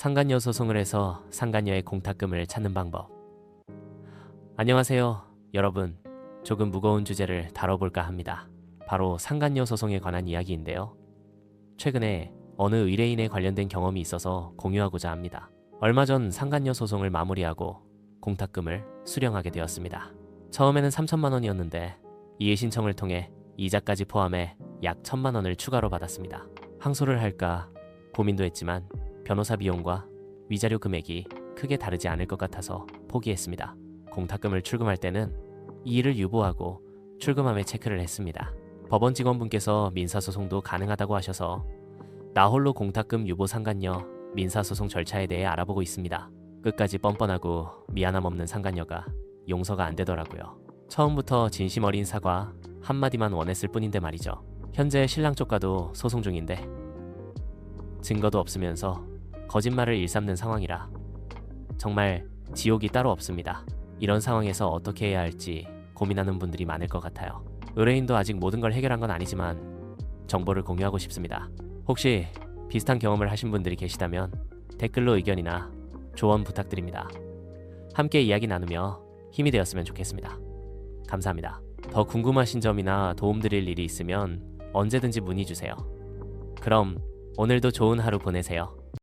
상간녀 소송을 해서 상간녀의 공탁금을 찾는 방법. 안녕하세요, 여러분. 조금 무거운 주제를 다뤄볼까 합니다. 바로 상간녀 소송에 관한 이야기인데요. 최근에 어느 의뢰인에 관련된 경험이 있어서 공유하고자 합니다. 얼마 전 상간녀 소송을 마무리하고 공탁금을 수령하게 되었습니다. 처음에는 3천만 원이었는데 이해 신청을 통해 이자까지 포함해 약 1천만 원을 추가로 받았습니다. 항소를 할까 고민도 했지만 변호사 비용과 위자료 금액이 크게 다르지 않을 것 같아서 포기했습니다. 공탁금을 출금할 때는 이 일을 유보하고 출금함에 체크를 했습니다. 법원 직원분께서 민사소송도 가능하다고 하셔서 나홀로 공탁금 유보 상간녀 민사소송 절차에 대해 알아보고 있습니다. 끝까지 뻔뻔하고 미안함 없는 상간녀가 용서가 안 되더라고요. 처음부터 진심 어린 사과 한마디만 원했을 뿐인데 말이죠. 현재 신랑 쪽과도 소송 중인데 증거도 없으면서 거짓말을 일삼는 상황이라 정말 지옥이 따로 없습니다. 이런 상황에서 어떻게 해야 할지 고민하는 분들이 많을 것 같아요. 의뢰인도 아직 모든 걸 해결한 건 아니지만 정보를 공유하고 싶습니다. 혹시 비슷한 경험을 하신 분들이 계시다면 댓글로 의견이나 조언 부탁드립니다. 함께 이야기 나누며 힘이 되었으면 좋겠습니다. 감사합니다. 더 궁금하신 점이나 도움드릴 일이 있으면 언제든지 문의 주세요. 그럼 오늘도 좋은 하루 보내세요.